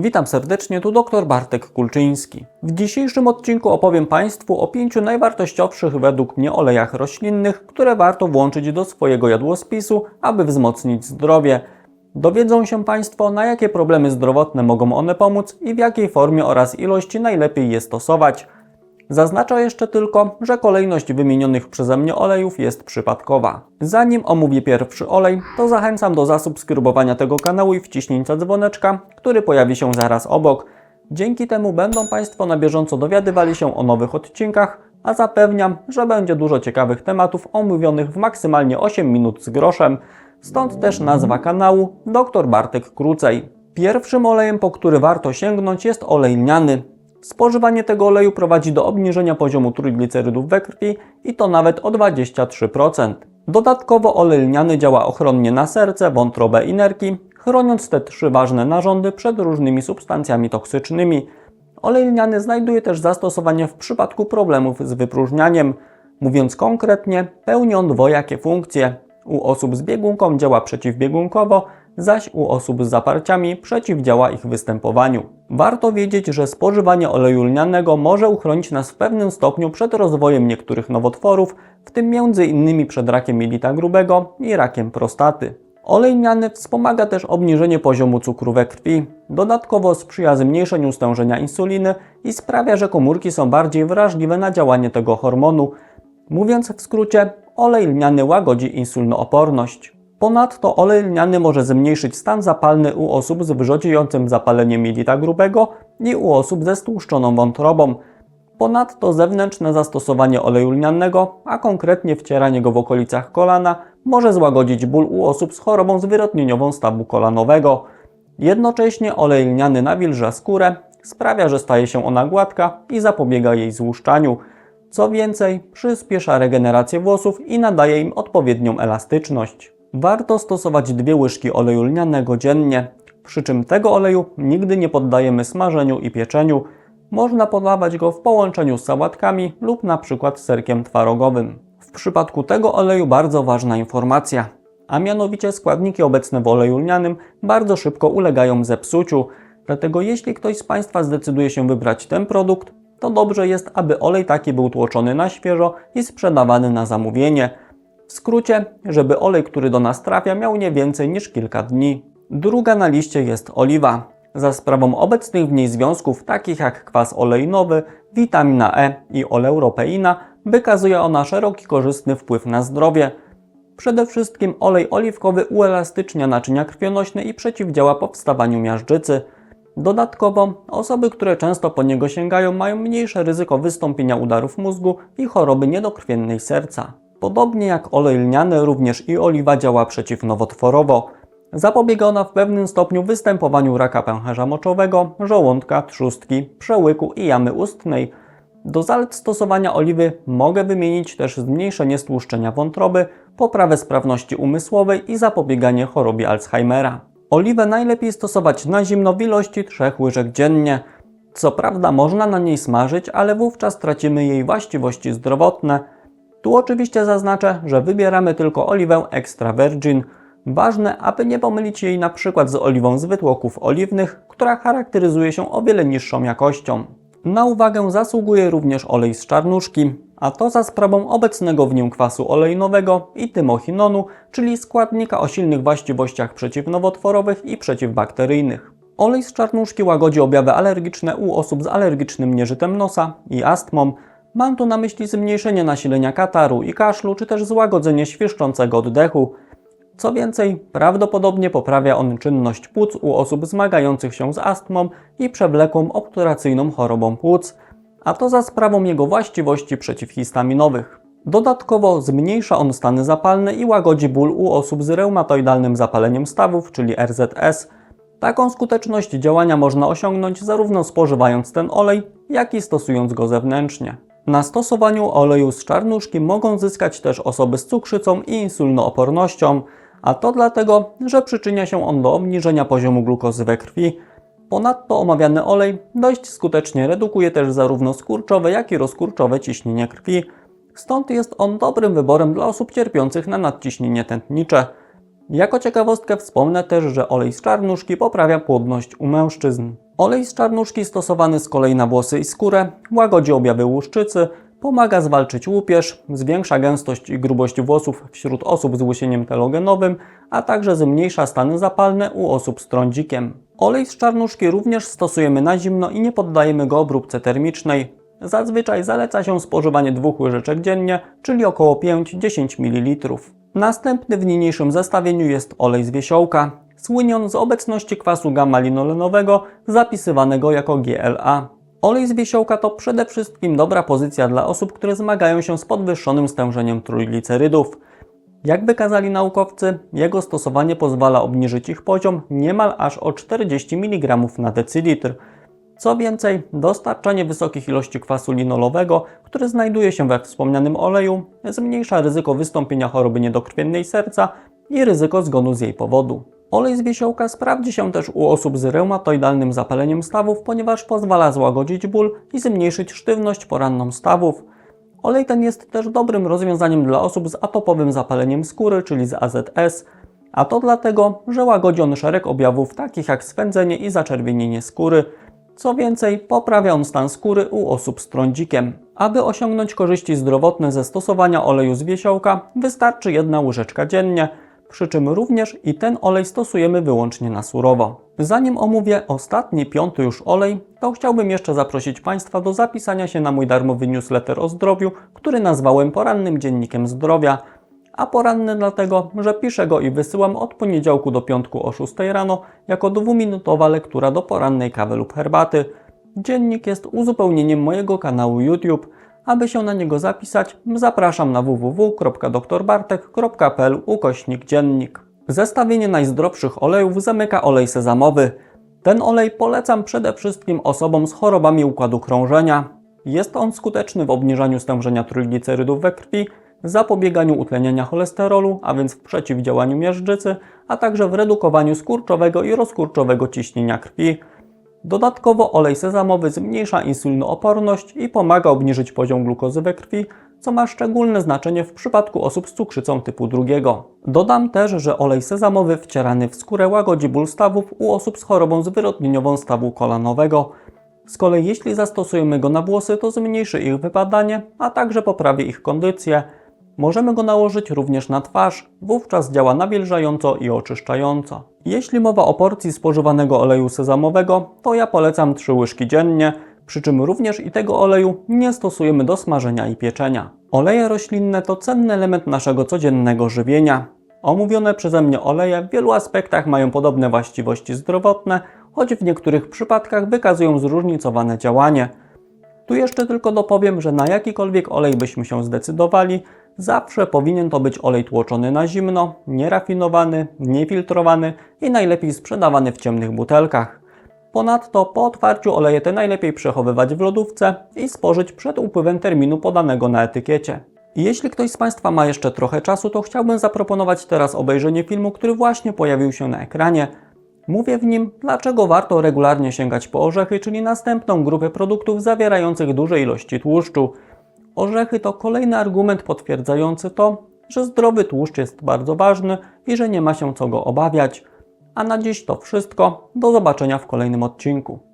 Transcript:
Witam serdecznie, tu dr Bartek Kulczyński. W dzisiejszym odcinku opowiem Państwu o pięciu najwartościowszych według mnie olejach roślinnych, które warto włączyć do swojego jadłospisu, aby wzmocnić zdrowie. Dowiedzą się Państwo, na jakie problemy zdrowotne mogą one pomóc i w jakiej formie oraz ilości najlepiej je stosować. Zaznaczę jeszcze tylko, że kolejność wymienionych przeze mnie olejów jest przypadkowa. Zanim omówię pierwszy olej, to zachęcam do zasubskrybowania tego kanału i wciśnięcia dzwoneczka, który pojawi się zaraz obok. Dzięki temu będą Państwo na bieżąco dowiadywali się o nowych odcinkach, a zapewniam, że będzie dużo ciekawych tematów omówionych w maksymalnie 8 minut z groszem, stąd też nazwa kanału Dr Bartek Krócej. Pierwszym olejem, po który warto sięgnąć jest olej lniany. Spożywanie tego oleju prowadzi do obniżenia poziomu trójglicerydów we krwi i to nawet o 23%. Dodatkowo olej lniany działa ochronnie na serce, wątrobę i nerki, chroniąc te trzy ważne narządy przed różnymi substancjami toksycznymi. Olej lniany znajduje też zastosowanie w przypadku problemów z wypróżnianiem. Mówiąc konkretnie, pełni on dwojakie funkcje. U osób z biegunką działa przeciwbiegunkowo, zaś u osób z zaparciami przeciwdziała ich występowaniu. Warto wiedzieć, że spożywanie oleju lnianego może uchronić nas w pewnym stopniu przed rozwojem niektórych nowotworów, w tym m.in. przed rakiem jelita grubego i rakiem prostaty. Olej lniany wspomaga też obniżenie poziomu cukru we krwi. Dodatkowo sprzyja zmniejszeniu stężenia insuliny i sprawia, że komórki są bardziej wrażliwe na działanie tego hormonu. Mówiąc w skrócie, olej lniany łagodzi insulinooporność. Ponadto olej lniany może zmniejszyć stan zapalny u osób z wrzodziejącym zapaleniem jelita grubego i u osób ze stłuszczoną wątrobą. Ponadto zewnętrzne zastosowanie oleju lnianego, a konkretnie wcieranie go w okolicach kolana, może złagodzić ból u osób z chorobą zwyrodnieniową stawu kolanowego. Jednocześnie olej lniany nawilża skórę, sprawia, że staje się ona gładka i zapobiega jej złuszczaniu. Co więcej, przyspiesza regenerację włosów i nadaje im odpowiednią elastyczność. Warto stosować dwie łyżki oleju lnianego dziennie, przy czym tego oleju nigdy nie poddajemy smażeniu i pieczeniu. Można podawać go w połączeniu z sałatkami lub na przykład serkiem twarogowym. W przypadku tego oleju bardzo ważna informacja, a mianowicie składniki obecne w oleju lnianym bardzo szybko ulegają zepsuciu, dlatego jeśli ktoś z Państwa zdecyduje się wybrać ten produkt, to dobrze jest, aby olej taki był tłoczony na świeżo i sprzedawany na zamówienie. W skrócie, żeby olej, który do nas trafia, miał nie więcej niż kilka dni. Druga na liście jest oliwa. Za sprawą obecnych w niej związków takich jak kwas olejnowy, witamina E i oleuropeina wykazuje ona szeroki korzystny wpływ na zdrowie. Przede wszystkim olej oliwkowy uelastycznia naczynia krwionośne i przeciwdziała powstawaniu miażdżycy. Dodatkowo osoby, które często po niego sięgają, mają mniejsze ryzyko wystąpienia udarów mózgu i choroby niedokrwiennej serca. Podobnie jak olej lniany, również i oliwa działa przeciwnowotworowo. Zapobiega ona w pewnym stopniu występowaniu raka pęcherza moczowego, żołądka, trzustki, przełyku i jamy ustnej. Do zalet stosowania oliwy mogę wymienić też zmniejszenie stłuszczenia wątroby, poprawę sprawności umysłowej i zapobieganie chorobie Alzheimera. Oliwę najlepiej stosować na zimno w ilości 3 łyżek dziennie. Co prawda można na niej smażyć, ale wówczas tracimy jej właściwości zdrowotne. Tu oczywiście zaznaczę, że wybieramy tylko oliwę extra virgin. Ważne, aby nie pomylić jej na przykład z oliwą z wytłoków oliwnych, która charakteryzuje się o wiele niższą jakością. Na uwagę zasługuje również olej z czarnuszki, a to za sprawą obecnego w nim kwasu olejnowego i tymochinonu, czyli składnika o silnych właściwościach przeciwnowotworowych i przeciwbakteryjnych. Olej z czarnuszki łagodzi objawy alergiczne u osób z alergicznym nieżytem nosa i astmą. Mam tu na myśli zmniejszenie nasilenia kataru i kaszlu, czy też złagodzenie świszczącego oddechu. Co więcej, prawdopodobnie poprawia on czynność płuc u osób zmagających się z astmą i przewlekłą obturacyjną chorobą płuc, a to za sprawą jego właściwości przeciwhistaminowych. Dodatkowo zmniejsza on stany zapalne i łagodzi ból u osób z reumatoidalnym zapaleniem stawów, czyli RZS. Taką skuteczność działania można osiągnąć zarówno spożywając ten olej, jak i stosując go zewnętrznie. Na stosowaniu oleju z czarnuszki mogą zyskać też osoby z cukrzycą i insulinoopornością, a to dlatego, że przyczynia się on do obniżenia poziomu glukozy we krwi. Ponadto omawiany olej dość skutecznie redukuje też zarówno skurczowe, jak i rozkurczowe ciśnienie krwi, stąd jest on dobrym wyborem dla osób cierpiących na nadciśnienie tętnicze. Jako ciekawostkę wspomnę też, że olej z czarnuszki poprawia płodność u mężczyzn. Olej z czarnuszki stosowany z kolei na włosy i skórę łagodzi objawy łuszczycy, pomaga zwalczyć łupież, zwiększa gęstość i grubość włosów wśród osób z łysieniem telogenowym, a także zmniejsza stany zapalne u osób z trądzikiem. Olej z czarnuszki również stosujemy na zimno i nie poddajemy go obróbce termicznej. Zazwyczaj zaleca się spożywanie dwóch łyżeczek dziennie, czyli około 5-10 ml. Następny w niniejszym zestawieniu jest olej z wiesiołka. Słynie on z obecności kwasu gamma-linolenowego zapisywanego jako GLA. Olej z wiesiołka to przede wszystkim dobra pozycja dla osób, które zmagają się z podwyższonym stężeniem trójglicerydów. Jak wykazali naukowcy, jego stosowanie pozwala obniżyć ich poziom niemal aż o 40 mg na decylitr. Co więcej, dostarczanie wysokich ilości kwasu linolowego, który znajduje się we wspomnianym oleju, zmniejsza ryzyko wystąpienia choroby niedokrwiennej serca i ryzyko zgonu z jej powodu. Olej z wiesiołka sprawdzi się też u osób z reumatoidalnym zapaleniem stawów, ponieważ pozwala złagodzić ból i zmniejszyć sztywność poranną stawów. Olej ten jest też dobrym rozwiązaniem dla osób z atopowym zapaleniem skóry, czyli z AZS, a to dlatego, że łagodzi on szereg objawów takich jak swędzenie i zaczerwienienie skóry. Co więcej, poprawia on stan skóry u osób z trądzikiem. Aby osiągnąć korzyści zdrowotne ze stosowania oleju z wiesiołka, wystarczy jedna łyżeczka dziennie, przy czym również i ten olej stosujemy wyłącznie na surowo. Zanim omówię ostatni, piąty już olej, to chciałbym jeszcze zaprosić Państwa do zapisania się na mój darmowy newsletter o zdrowiu, który nazwałem porannym dziennikiem zdrowia. A poranny dlatego, że piszę go i wysyłam od poniedziałku do piątku o 6 rano jako dwuminutowa lektura do porannej kawy lub herbaty. Dziennik jest uzupełnieniem mojego kanału YouTube. Aby się na niego zapisać, zapraszam na www.drbartek.pl ukośnik dziennik. Zestawienie najzdrowszych olejów zamyka olej sezamowy. Ten olej polecam przede wszystkim osobom z chorobami układu krążenia. Jest on skuteczny w obniżaniu stężenia trójglicerydów we krwi, zapobieganiu utleniania cholesterolu, a więc w przeciwdziałaniu miażdżycy, a także w redukowaniu skurczowego i rozkurczowego ciśnienia krwi. Dodatkowo olej sezamowy zmniejsza insulinooporność i pomaga obniżyć poziom glukozy we krwi, co ma szczególne znaczenie w przypadku osób z cukrzycą typu drugiego. Dodam też, że olej sezamowy wcierany w skórę łagodzi ból stawów u osób z chorobą zwyrodnieniową stawu kolanowego. Z kolei jeśli zastosujemy go na włosy, to zmniejszy ich wypadanie, a także poprawi ich kondycję. Możemy go nałożyć również na twarz, wówczas działa nawilżająco i oczyszczająco. Jeśli mowa o porcji spożywanego oleju sezamowego, to ja polecam 3 łyżki dziennie, przy czym również i tego oleju nie stosujemy do smażenia i pieczenia. Oleje roślinne to cenny element naszego codziennego żywienia. Omówione przeze mnie oleje w wielu aspektach mają podobne właściwości zdrowotne, choć w niektórych przypadkach wykazują zróżnicowane działanie. Tu jeszcze tylko dopowiem, że na jakikolwiek olej byśmy się zdecydowali, zawsze powinien to być olej tłoczony na zimno, nierafinowany, niefiltrowany i najlepiej sprzedawany w ciemnych butelkach. Ponadto po otwarciu oleje te najlepiej przechowywać w lodówce i spożyć przed upływem terminu podanego na etykiecie. Jeśli ktoś z Państwa ma jeszcze trochę czasu, to chciałbym zaproponować teraz obejrzenie filmu, który właśnie pojawił się na ekranie. Mówię w nim, dlaczego warto regularnie sięgać po orzechy, czyli następną grupę produktów zawierających duże ilości tłuszczu. Orzechy to kolejny argument potwierdzający to, że zdrowy tłuszcz jest bardzo ważny i że nie ma się co go obawiać. A na dziś to wszystko. Do zobaczenia w kolejnym odcinku.